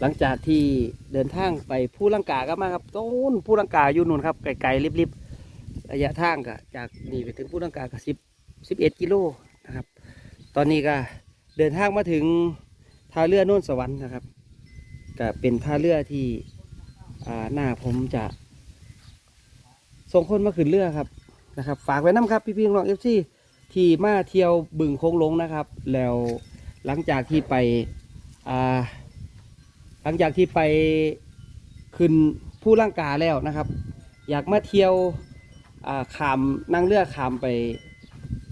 หลังจากที่เดินทางไปผู้ลังกาก็มาครับต้นผู้ลังกาอยู่นู่นครับไกลๆริบๆระยะทางก็จากนี่ไปถึงผู้ลังกาก็สิบสิบเอ็ดกิโลนะครับ ตอนนี้ก็เดินทางมาถึงท่าเรือโน่นสวรรค์นะครับก็เป็นท่าเรือที่อ่าหน้าผมจะส่งคนมาขึ้นเรือครับนะครับ ฝากไว้น้ำครับพี่ๆน้องเอฟซีที่มาเที่ยวบึงโค้งลงนะครับ แล้วหลังจากที่ไปอ่า หลังจากที่ไปขึ้นผู้ร่างกาแล้วนะครับ อยากมาเที่ยวอ่าขามนั่งเรือขามไป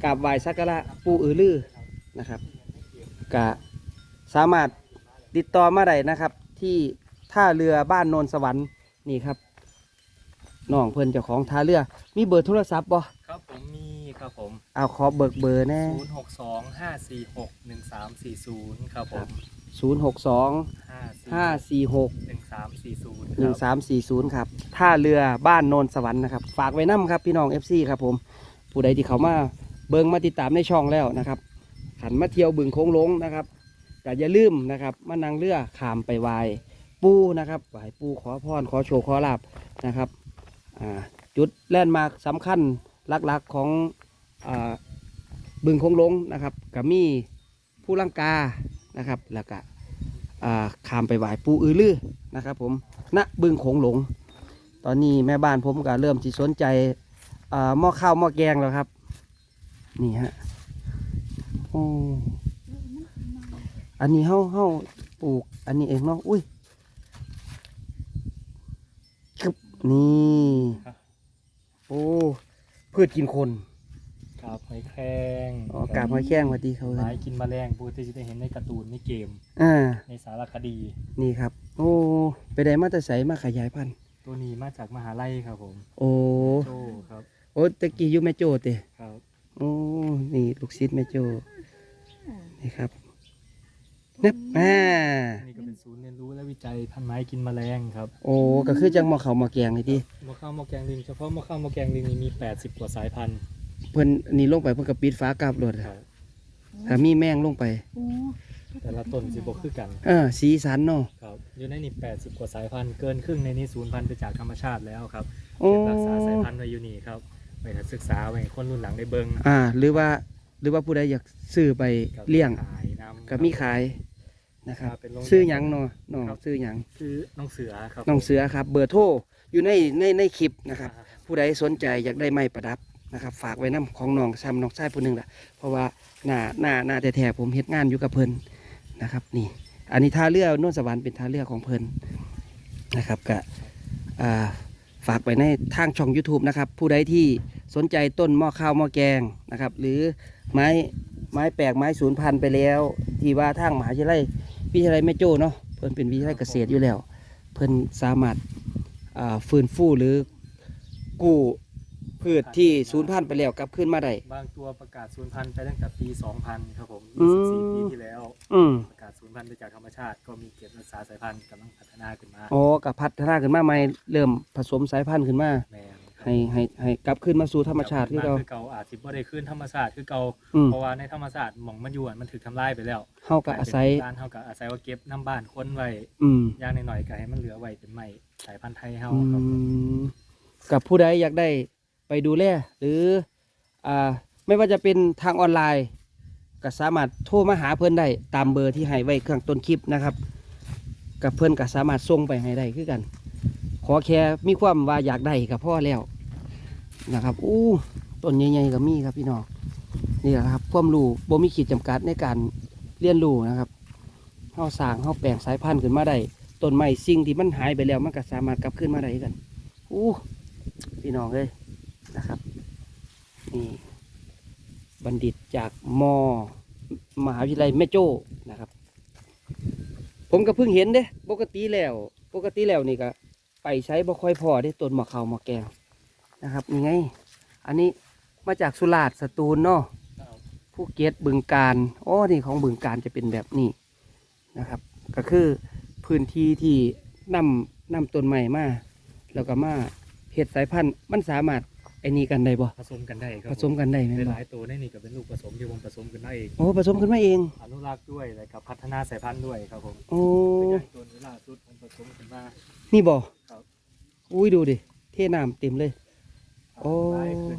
กราบไหว้สักการะปูอือลือนะครับก็สามารถติดต่อมาได้นะครับ ที่ท่าเรือบ้านโนนสวรรค์นี่ครับน้องเพื่อนเจ้าของท่าเรือ มีเบอร์โทรศัพท์บ่ครับผมมีครับผมเอาขอเบิกเบอร์แน่0 6 2 5 4 6 1 3 4 0ครับผม 0 6 2 5 5 4 6 1 3 4 0หนึ่งสามสี่ศูนย์ครับท่าเรือบ้านโนนสวรรค์นะครับ ฝากไว้น้ำครับพี่น้อง FC ครับผม ผู้ใดที่เขามาเบิงมาติดตามในช่องแล้วนะครับขันมาเที่ยวบึงโค้งหลงนะครับแต่อย่าลืมนะครับมานั่งเรือขามไปไหวายปูนะครับไหวายปูขอพรขอโชว์ขอลาบนะครับอ่าจุดแลนด์มาร์คสำคัญหลักๆของอาบึงโค้งหลงนะครับกับมีผู้ลังกา นะครับ แล้วก็อ่าขามไปไหวายปูอือลือนะครับผมณบึงโขงหลง ตอนนี้แม่บ้านผมก็เริ่มที่สนใจหม้อข้าวหม้อแกงแล้วครับ นี่ฮะโอ้อันนี้เฮาเฮาปลูก อันนี้เองเนาะอุ้ยนี่ โอ้พืชกินคน กาบหอยแครงอ๋อกาบหอยแข้งสวัสดีเขาเลไม้ยกินแมลงปกติจะได้เห็นในการ์ตูนในเกม อ่า ในสารคดี นี่ครับ โอ้ไปได้มาแต่ใสมาขยายพันธุ์ตัวนี้มาจากมหาลัยครับผมโอ้โจครับโอ้ตะกี้อยู่แม่โจ้เตครับโอ้นี่ลูกศิษย์แม่โจนี่ครับเน็บอ่านี่ก็เป็นศูนย์เรียนรู้และวิจัยพันธุ์ไม้กินแมลงครับโอ้ก็คือจังหมอเขาวหมาแกงไอ้ที่มะข้าวมะแกงลิงเฉพาะมะข้าวมะแกงลิงนี่มี 80 กว่าสายพันธุ์ เพิ่นนี่ลงไปเพิ่นก็ปิดฟ้ากลับรถครับถ้ามีแมงลงไป โอ้แต่ละต้นสิบกคือกัน เออสีสันเนาะ ครับอยู่ในนี่80 กว่าสายพันธุ์เกินครึ่งในนี้ศูนย์พันธุ์ไปจากธรรมชาติแล้วครับโอ้ เก็บรักษาสายพันธุ์ไว้อยู่นี่ครับไว้ศึกษาไว้ให้คนรุ่นหลังได้เบิ่งอ่า หรือว่าหรือว่าผู้ใดอยากซื้อไปกับเลี้ยงขายนำ ก็มีขายนะครับเป็นโรงเรียนซื้อหยังเนาะน้องครับ ซื้อหยังคือน้องเสือครับน้องเสือครับ เบอร์โทรอยู่ในในในคลิปนะครับอ่าผู้ใดสนใจอยากได้ไม้ประดับ นะครับฝากไว้น้ำของน้องซ้ำน้องชายผู้หนึ่งแหละเพราะว่าหน้าหน้าหน้าแท้ๆผมเฮ็ดงานอยู่กับเพิ่นนะครับนี่ อันนี้ท่าเรือโน่นสวรรค์เป็นท่าเรือของเพิ่นนะครับก็ฝากไว้ในทางช่อง YouTube นะครับ ผู้ใดที่สนใจต้นหม้อข้าวหม้อแกงนะครับ หรือไม้ไม้แปลกไม้ศูนย์พันธุ์ไปแล้ว ที่ว่าทางมหาวิทยาลัยวิทยาลัยแม่โจ้เนาะเพิ่นเป็นวิทยาลัยเกษตรอยู่แล้ว เพิ่นสามารถฟื้นฟูหรือกู้ พืชที่สูญพันธุ์ไปแล้วกลับขึ้นมาได้ บางตัวประกาศศูนย์พันธุ์ไปตั้งแต่ปี 2000 ครับผมอืม 24ปีที่แล้ว อืมประกาศศูนย์พันธุ์ไปจากธรรมชาติ ก็มีเก็บรักษาสายพันธุ์กำลังพัฒนาขึ้นมาอ๋อกับพัฒนาขึ้นมาใหม่เริ่มผสมสายพันธุ์ขึ้นมา แมนให้ให้ให้กลับขึ้นมาสู่ธรรมชาติที่เรา คือเก่าอาจสิบ่ได้ขึ้นธรรมชาติคือเก่าอืมเพราะว่าในธรรมชาติหม่องมันอยู่อะมันถูกทำลายไปแล้วเฮาก็อาศัยการเฮาก็อาศัยว่าเก็บน้ำบ้านคนไว้อืมอย่างหน่อยๆก็ให้มันเหลือไว้เป็นไม้สายพันธุ์ไทยเฮาอืครับผมมกับผู้ใดอยากได้ ไปดูแลหรืออ่าไม่ว่าจะเป็นทางออนไลน์ ก็สามารถโทรมาหาเพื่อนได้ตามเบอร์ที่ให้ไว้เครื่องต้นคลิปนะครับ กับเพื่อนก็สามารถส่งไปให้ได้คือกัน ขอแค่มีความว่าอยากได้กับพ่อแล้วนะครับอู้ต้นใหญ่ๆก็มีครับพี่น้องนี่แหละครับความรู้บ่มีขีดจำกัดในการเรียนรู้นะครับเฮาสางเฮาแปลงสายพันธุ์ขึ้นมาได้ต้นไม้สิ่งที่มันหายไปแล้วมันก็สามารถกลับขึ้นมาได้กันอู้พี่น้องเลย นะครับนี่บัณฑิตจากมมหาวิทยาลัยแม่โจ้นะครับ ผมก็เพิ่งเห็นเด้ปกติแล้ว ปกติแล้วนี่ก็ไปใช้บ่ค่อยพอได้ต้นหมะขาวหมะแกงนะครับนี่ไง อันนี้มาจากสุราษฎร์สตูลเนาะครับภูเก็ตบึงการอ๋อนี่ของบึงการจะเป็นแบบนี้นะครับ ก็คือพื้นที่ที่นำนำต้นใหม่มาแล้วก็มาเห็ดสายพันธุ์มันสามารถ ไอ้นี่กันได้บ่ผสมกันได้ครับผสมกันได้ไหมนหบ่ลายๆตัวในนี่ก็เป็นลูกผสมที่ผมผสมขึ้นมาเองโอ้ผสมขึ้นมาเองอนุรักษ์ด้วยแล้วก็พัฒนาสายพันธุ์ด้วยครับผมโอ้ตัวอย่างตัวนี้ล่าสุดผมผสมขึ้นมา นี่บ่ครับ อุ้ยดูดิเทน้ำเต็มเลย โอ้ หลายขึ้น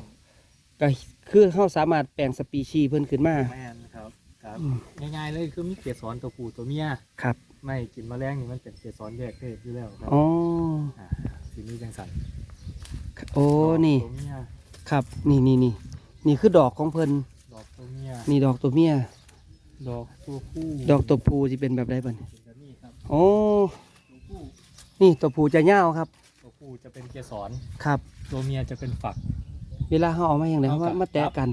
ก็คือเขาสามารถแปลงสปีชีส์เพิ่นขึ้นมาแม่นครับครับอืม ง่ายๆเลยคือมีเกสรตัวผู้ตัวเมียครับ ไม่กินแมลงนี่มันเป็นเกสรแยกเพศอยู่แล้วครับอ๋อาสีนี้จังสัน โอ้นี่ตัวเมียครับ นี่นี่นี่นี่คือดอกของเพิ่นดอกตัวเมียนี่ดอกตัวเมีย ดอกตัวผู้ดอกตัวผู้สิเป็นแบบใดบัดนี้เป็นแบบนี้ครับโอ้ตัวผู้นี่ตัวผู้จะยาวครับ ตัวผู้จะเป็นเกสรครับ ตัวเมียจะเป็นฝัก เวลาเขาเอามาอย่างไรเขาเอากลับมาแตะกัน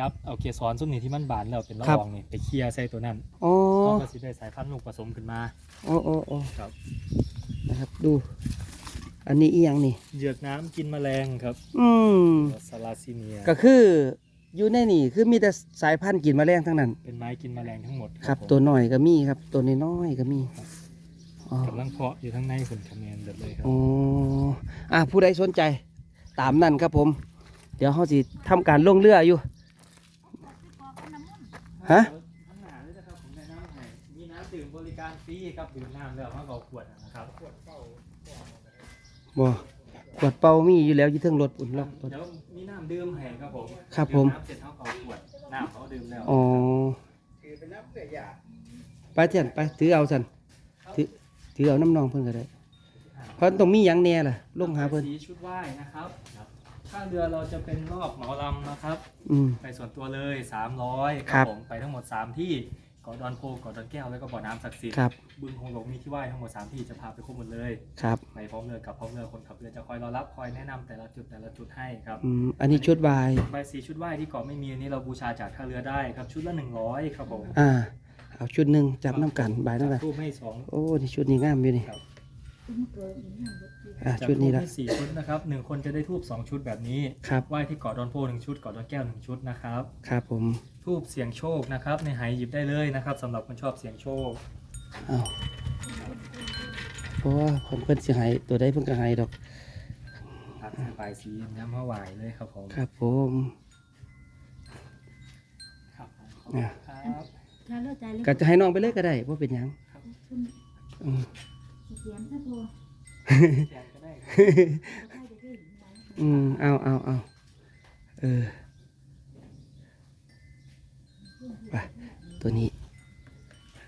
จับเอาเกสรส้มนี่ที่มันบานแล้วเป็นละครับ อองนี่ไปเคลียร์ใส่ตัวนั้นอ๋อเขาก็สิได้สายพันธุ์ลูกผสมขึ้นมา โอ้โอ้โอ้ครับ นะครับ ดู อันนี้อีหยังนี่ เหยือกน้ำกินแมลงครับอืม ซาลาซิเนีย ก็คืออยู่ในนี่คือมีแต่สายพันธุ์กินแมลงทั้งนั้น เป็นไม้กินแมลงทั้งหมดครับ ผมตัวน้อยก็มีครับ ตัวน้อยๆก็มีอ๋อกำลังเพาะอยู่ทั้งในผลคะแนนเด็ดเลยครับ อ๋ออะผู้ใดสนใจ ตามนั่นครับผม เดี๋ยวเขาสิทำการลงเรืออยู่ ฮะข้างหน้าเลยนะครับผมแนะนำให้มีน้ำดื่มบริการฟรีครับดื่มน้ำแล้วมาเอาขวดนะครับขวดเป้า บ่ขวดเป่ามีอยู่แล้วอยู่เทิงรถอุ่นล็อกรถเดี๋ยวมีน้ำดื่มให้ครับผมครับผม ดื่น้ำเสร็จเขาเอาขวดน้ำเขาดื่มแล้วอ๋อไปเถอะไปถือเอาสันถือถือเอาน้ำนองเพิ่นก็ได้เพราะต้องมีหยังแน่ล่ะลงหาเพิ่นสีชุดว่ายนะครับค่าเรือเราจะเป็นรอบเหมาลำนะครับ อืม ไปส่วนตัวเลย 300ครับผมไปทั้งหมด 3 ที่ เกาะดอนโพเกาะดอนแก้วแล้วก็บ่อน้ำศักดิ์สิทธิ์ครับ บึงคงหลงมีที่ว่ายทั้งหมด3ที่จะพาไปครบหมดเลยครับไปพร้อมเรือกับพร้อมเรือคนขับเรือจะคอยรอรับคอยแนะนำแต่ละจุดแต่ละจุดให้ครับอืมอันนี้ชุดวาย ใบสีชุดว่ายที่เกาะไม่มีอันนี้เราบูชาจากท่าเรือได้ครับชุดละ100ครับผมอ่า เอาชุดหนึ่งจับน้ำกันบายน้ำกันรูปให้สอง โอ้ นี่ชุดนี้งามอยู่นี่ ครับ อ่าจัชุดนี้รูปละ ให้สี่ชุดนะครับหนึ่งคนจะได้ทูบสองชุดแบบนี้ครับ ไหว้ที่เกาะดอนโพหนึ่งชุดเกาะดอนแก้วหนึ่งชุดนะครับครับผมทูบเสียงโชคนะครับในหายหยิบได้เลยนะครับสำหรับคนชอบเสียงโชคเอาเพราะว่าเพิ่นเพิ่นสิให้ตัวใดเพิ่นก็ให้ดอก ครับใบายสีน้ำมะหวายเลยครับผมครับผมครับผมขอบคุณครับ ถ้าเลิกใจเลยก็จะให้น้องไปเลยก็ได้บ่เป็นหยังอืม เสียงซะโทรแทนก็ได้ครับใครจะได้ยินไหมอืมเอาเอาเอาเออไปตัวนี้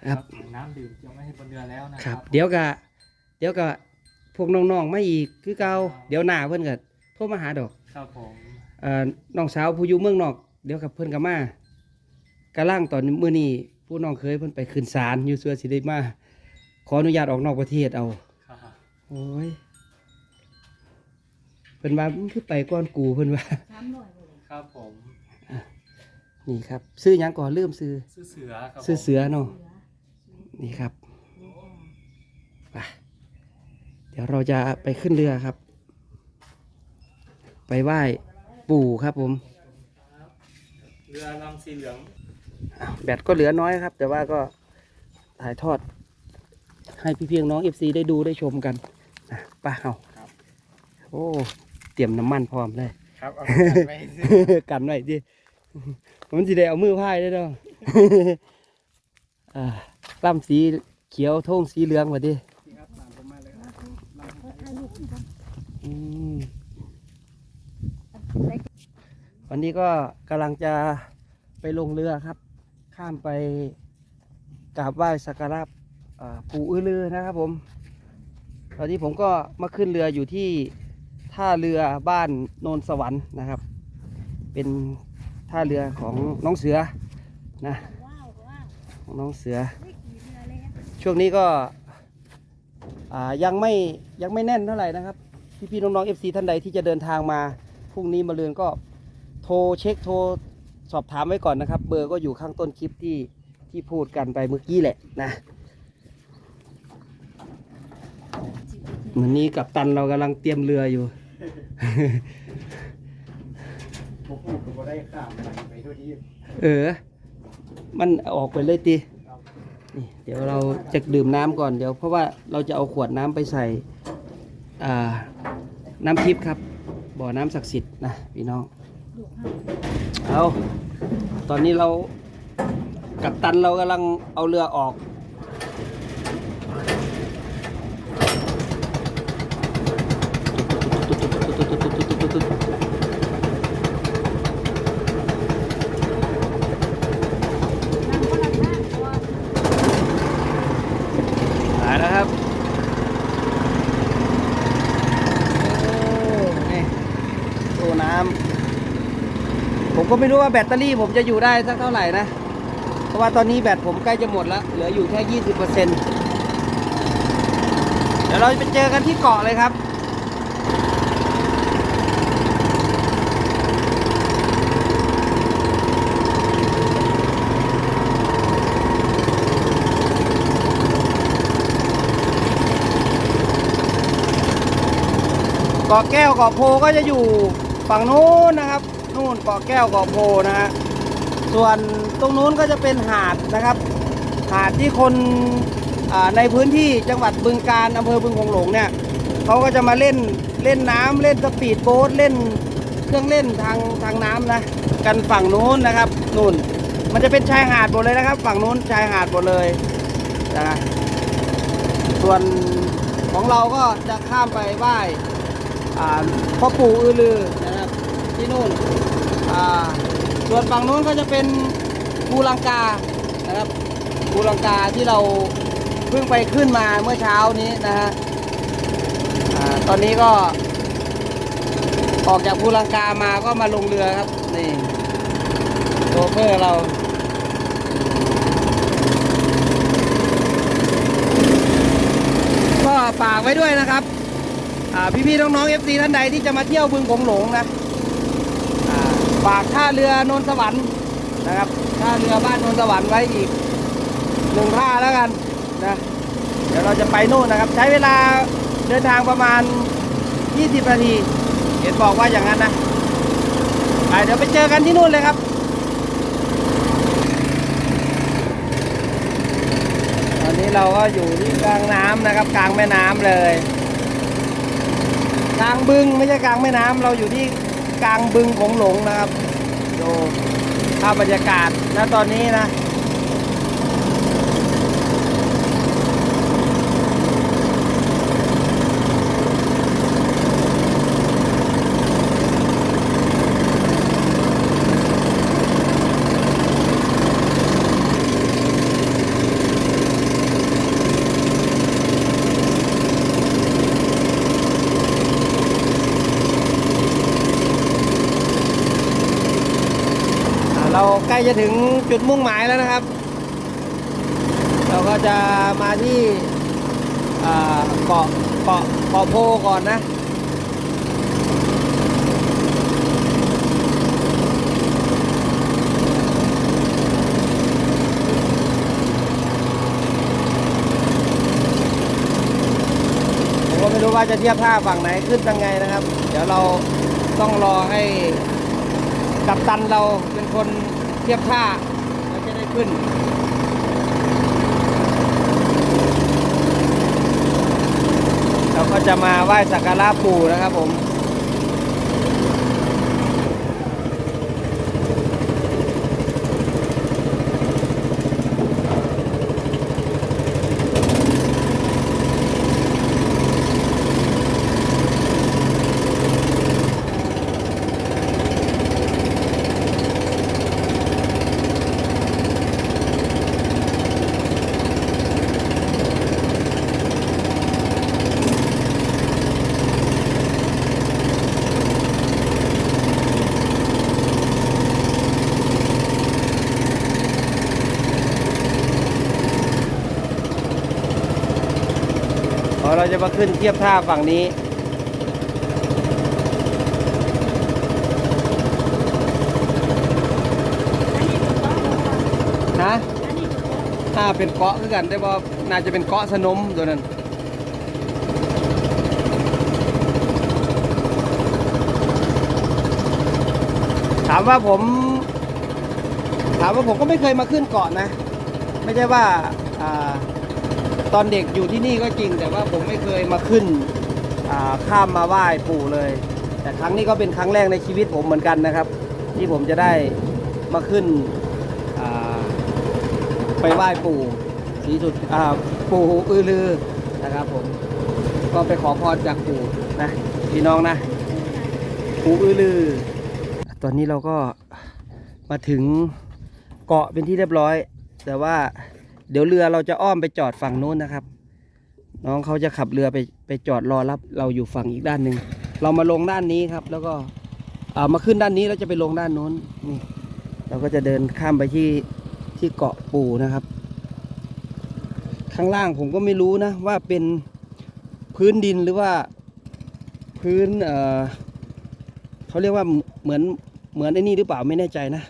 ครับน้ำดื่มเตรียมไว้ให้บนเรือแล้วนะคครัรับ เดี๋ยวก็เดี๋ยวก็พวกน้องๆมาอีกคือเก่าเดี๋ยวหน้าเพิ่นก็โทรมาหาดอก ครับผมเอ่อน้องสาวผู้อยู่เมืองนอก เดี๋ยวกับเพิ่นก็มากะล่างตอนมื้อนี้ผู้น้องเคยเพิ่นไปขึ้นศาลอยู่เสือสิได้มา ขออนุญาตออกนอกประเทศเอาครับโอ้ยเพิ่นว่ามันคือไปก่อนกูเพิ่นว่าสามร้อยเลยครับผมนี่ครับ ซื้อหยังก่อนลืมซื้อซื้อเสือครับซื้อผมเสือเนาะเหลือนี่ครับเหลือไปเดี๋ยวเราจะไปขึ้นเรือครับ ไปไหว้ปู่ครับผม เรือลำสีเหลืองอ้าวแบตก็เหลือน้อยครับ แต่ว่าก็ถ่ายทอด ให้พี่เพียงน้องเอฟซีได้ดูได้ชมกันนะป้าเอาครับโอ้เตรียมน้ำมันพร้อมเลยครับเอาไปซื้อกันไว้ดิมันสิได้เอามือพายได้ดอกอ่าล่ำสีเขียวโทงสีเหลืองมาดิครับตามผมมาเลยครับเขาถ่ายรูปกันอืมได้วันนี้ก็กำลังจะไปลงเรือครับ ข้ามไปกราบไหว้สักการะอ่า ปูอื้อลือนะครับผม ตอนนี้ผมก็มาขึ้นเรืออยู่ที่ท่าเรือบ้านโนนสวรรค์นะครับ เป็นท่าเรือของน้องเสือนะของน้องเสือ ช่วงนี้ก็ยังไม่ยังไม่แน่นเท่าไหร่นะครับพี่พี่ๆน้องๆเอฟซีท่านใดที่จะเดินทางมาพรุ่งนี้มาเรือนก็โทรเช็คโทรสอบถามไว้ก่อนนะครับ เบอร์ก็อยู่ข้างต้นคลิปที่ที่พูดกันไปเมื่อกี้แหละนะ วันนี้กับตันเรากำลังเตรียมเรืออยู่ ผมพูดก็ได้ข้ามไปไปทุกที่เออ มันออกไปเลยตีนี่เดี๋ยวเราจะดื่มน้ำก่อนเดี๋ยวเพราะว่าเราจะเอาขวดน้ำไปใส่อ่าน้ำทิพย์ครับ บ่อน้ำศักดิ์สิทธิ์นะพี่น้องลูกห้าเอาตอนนี้เรากับตันเรากำลังเอาเรือออก ตุ๊ดตุ๊ดตุ๊ดตุ๊ดตุ๊ด นั่งก็นั่งได้เพราะว่า ตายแล้วครับโอ้นี่ตู้น้ำผม ก็ไม่รู้ว่าแบตเตอรี่ผมจะอยู่ได้สักเท่าไหร่นะ เพราะว่าตอนนี้แบตผมใกล้จะหมดแล้ว เหลืออยู่แค่ยี่สิบเปอร์เซ็นต์เดี๋ยวเราไปเจอกันที่เกาะเลยครับเกาะแก้วเกาะโพก็จะอยู่ฝั่งนู้นนะครับ นู่นเกาะแก้วเกาะโพนะฮะส่วนตรงนู้นก็จะเป็นหาดนะครับ หาดที่คนในพื้นที่จังหวัดบึงกาฬอำเภอบึงโขงหลงเนี่ยเขาก็จะมาเล่นเล่นน้ำเล่นสปีดโบ๊ทเล่นเครื่องเล่นทางทางน้ำนะกันฝั่งนู้นนะครับนู่น มันจะเป็นชายหาดหมดเลยนะครับ ฝั่งนู้นชายหาดหมดเลยนะส่วนของเราก็จะข้ามไปไหว้อ่าพ่อปู่อือลือนะครับที่นู่น ส่วนฝั่งนู้นก็จะเป็นภูลังกานะครับภูลังกาที่เราเพิ่งไปขึ้นมาเมื่อเช้านี้นะฮะตอนนี้ก็ ออกจากภูลังกามาก็มาลงเรือครับนี่โชเฟอร์เราก็ฝากไว้ด้วยนะครับอ่พี่ๆน้องๆ FC ท่านใดที่จะมาเที่ยวบึงโขงหลงนะ ฝากท่าเรือโนนสวรรค์นะครับท่าเรือบ้านโนนสวรรค์ไว้อีกหนึ่งท่าแล้วกันนะเดี๋ยวเราจะไปโน่นนะครับ ใช้เวลาเดินทางประมาณ 20 นาที เห็นบอกว่าอย่างนั้นนะไปเดี๋ยวไปเจอกันที่นู่นเลยครับตอนนี้เราก็อยู่ที่กลางน้ำนะครับ กลางแม่น้ำเลย กลางบึงไม่ใช่กลางแม่น้ำเราอยู่ที่ กลางบึงของหลงนะครับดูภาพบรรยากาศณตอนนี้นะ ใกล้จะถึงจุดมุ่งหมายแล้วนะครับ เราก็จะมาที่เกาะเกาะเกาะโพก่อนนะผมก็ไม่รู้ว่าจะเทียบท่าฝั่งไหนขึ้นยังไงนะครับ เดี๋ยวเราต้องรอให้กัปตันเราเป็นคน เทียบท่าแล้วจะได้ขึ้น เราก็จะมาไหว้สักการะปู่นะครับผม จะมาขึ้นเทียบท่าฝั่งนี้นนี้ถูกต้องแล้วค่ะถ้าเป็นเกาะคือกันได้บ่าน่าจะเป็นเกาะสนมตัวนั้นถามว่าผม ถามว่าผมก็ไม่เคยมาขึ้นเกาะนะ ไม่ใช่ว่าอา ตอนเด็กอยู่ที่นี่ก็จริง แต่ว่าผมไม่เคยมาขึ้นข้ามมาไหว้ปู่เลย แต่ครั้งนี้ก็เป็นครั้งแรกในชีวิตผมเหมือนกันนะครับ ที่ผมจะได้มาขึ้นไปไหว้ปู่ศรีสุดปู่อือลือนะครับผมก็ไปขอพรจากปู่นะพี่น้องนะปู่อือลือ ตอนนี้เราก็มาถึงเกาะเป็นที่เรียบร้อย แต่ว่า เดี๋ยวเรือเราจะอ้อมไปจอดฝั่งนู้นนะครับ น้องเขาจะขับเรือไปไปจอดรอรับเราอยู่ฝั่งอีกด้านหนึ่งเรามาลงด้านนี้ครับ แล้วก็เอามาขึ้นด้านนี้แล้วจะไปลงด้านนู้นนี่เราก็จะเดินข้ามไปที่ที่เกาะปูนะครับ ข้างล่างผมก็ไม่รู้นะ ว่าเป็นพื้นดินหรือว่าพื้นเออเขาเรียกว่าเหมือนเหมือนไอ้นี่หรือเปล่าไม่แน่ใจนะ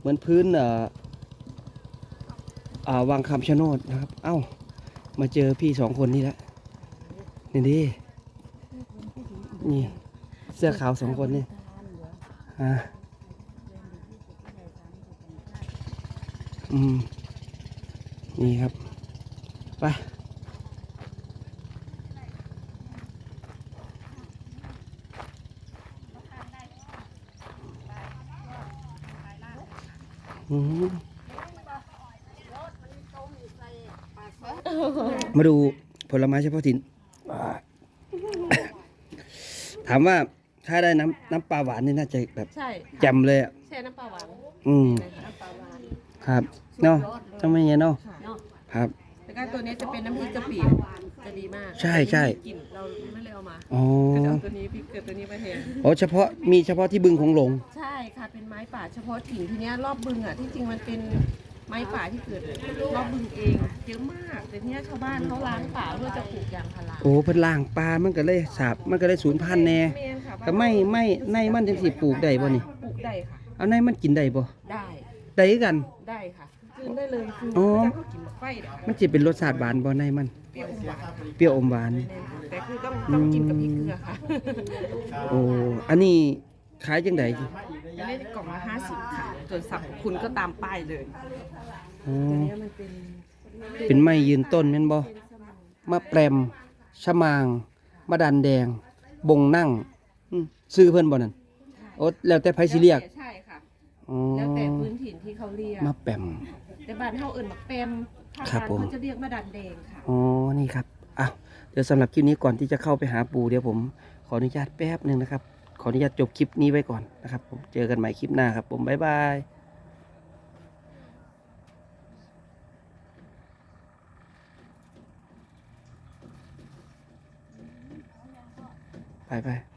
เหมือนพื้นเออ วังคำชะโนดนะครับ เอ้า มาเจอพี่สองคนนี่แล้วนี่ดินี่เสื้อขาวสองคนนี่อ่าอืม นี่ครับ ไปอืม มาดูผลไม้เฉพาะถิ่นอ่าถามว่าถ้าได้น้ำน้ำปลาหวานนี่น่าจะแบบใช่แจ่มเลยอะแช่น้ำปลาหวานอืมน้ำปลาหวานครับเนาะทำไมเงี้ยเนาะเนาะครับแล้วก็ตัวนี้จะเป็นน้ำพริกกะปิจะดีมาก ใช่ใช่กลิ่นเราไม่เลยเอามาอ๋อก็จะเอาตัวนี้พริกเกลือตัวนี้มาแทนอ๋อเฉพาะมีเฉพาะที่บึงของหลง ใช่ค่ะเป็นไม้ป่าเฉพาะถิ่นทีเนี้ยรอบบึงอะที่จริงมันเป็น ไม้ป่าที่เกิดรอบบึงเองเยอะมากแต่เนี้ยชาวบ้านเขาล้างป่าเพื่อจะปลูกยางพาราโอ้เพิ่นล่างปลามันก็เลยสาบมันก็เลยสูญพันธุ์แน่เมนค่ะก็ไม่ไม่ในมันจังสิปลูกได้บ่นี่ ปลูกได้ค่ะ เอาในมันกินได้บ่ได้ได้คือกัน ได้ค่ะคืนได้เลยคืออ๋อ จะเขากินแบบไฟเดี๋ยวมันจะเป็นรสชาติหวานบ่ในมัน เปรี้ยวอมหวานเปรี้ยวอมหวาน แต่คือต้องต้องกินกับพริกเกลือค่ะ โอ้ อันนี้ ขายจังไดอันนี้กล่องละห้าสิบค่ะส่วนสับคุณก็ตามป้ายเลยอ๋อตัวนี้มันเป็นเป็นไม้ยืนต้นแม่นบ่มะแปรมชะมางมะดันแดง บงนั่งอืมซื้อเพิ่นบ่นั่นโอ้แล้วแต่ไผสิเรียกใช่ค่ะ อ๋อแล้วแต่พื้นถิ่นที่เขาเรียกมะแปรม แต่บ้านเฮาเอิ่นบักแปมภาคครับกลางผม เขาจะเรียกมะดันแดงค่ะ อ๋อ นี่ครับอ้าวเดี๋ยวสำหรับคลิปนี้ก่อนที่จะเข้าไปหาปู่เดี๋ยวผมขออนุญาตแป๊บหนึ่งนะครับ ขออนุญาตจบคลิปนี้ไว้ก่อนนะครับผมเจอกันใหม่คลิปหน้าครับผมบ๊ายบายไปไป